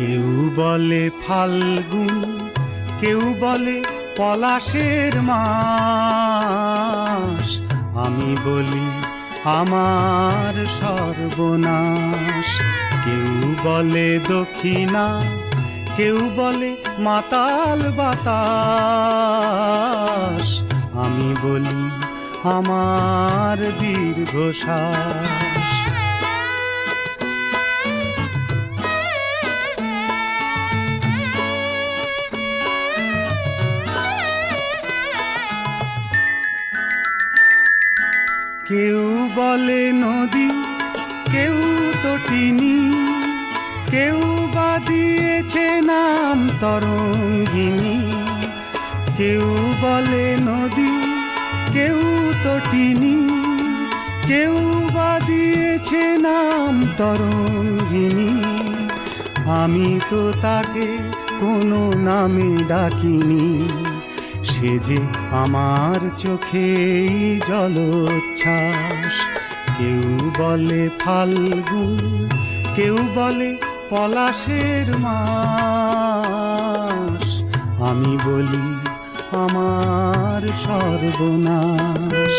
কেউ বলে ফাল্গুন, কেউ বলে পলাশের মাস। আমি বলি আমার সর্বনাশ। কেউ বলে দক্ষিণা, কেউ বলে মাতাল বাতাস। আমি বলি আমার দীর্ঘশ্বাস। কেউ বলে নদী, কেউ তটিনী কেউ বা দিয়েছে নাম তরঙ্গিনী। কেউ বলে নদী, কেউ তটিনী কেউ বা দিয়েছে নাম তরঙ্গিনী। আমি তো তাকে কোনো নামে ডাকিনি। সে যে আমার চোখে জলোচ্ছ্বাস। কেউ বলে ফাল্গুন, কেউ বলে পলাশের মাস। আমি বলি আমার সর্বনাশ।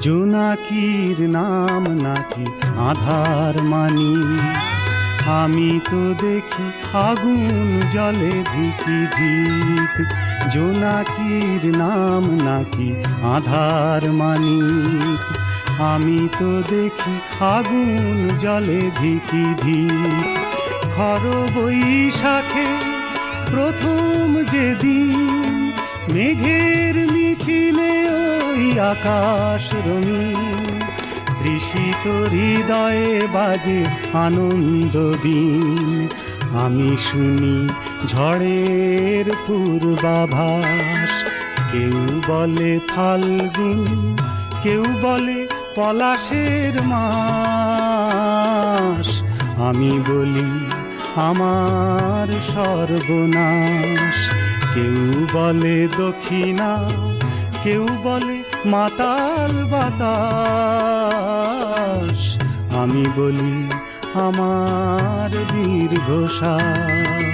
জোনাকির নাম নাকি আধার মানি? আমি তো দেখি আগুন জলে ধিকি ধিক জোনাকির নাম নাকি আধার মানি? আমি তো দেখি আগুন জলে ধিকি ধিক খর বৈশাখে প্রথম যেদিন মেঘের আকাশ রঙিন তৃষিত হৃদয়ে বাজে আনন্দ দিন। আমি শুনি ঝড়ের পূর্বাভাস, কেউ বলে ফাল্গুন, কেউ বলে পলাশের মাস। আমি বলি আমার সর্বনাশ, কেউ বলে দক্ষিণা, কেউ বলে মাতাল বাতাস। আমি বলি আমার দীর্ঘশ্বাস।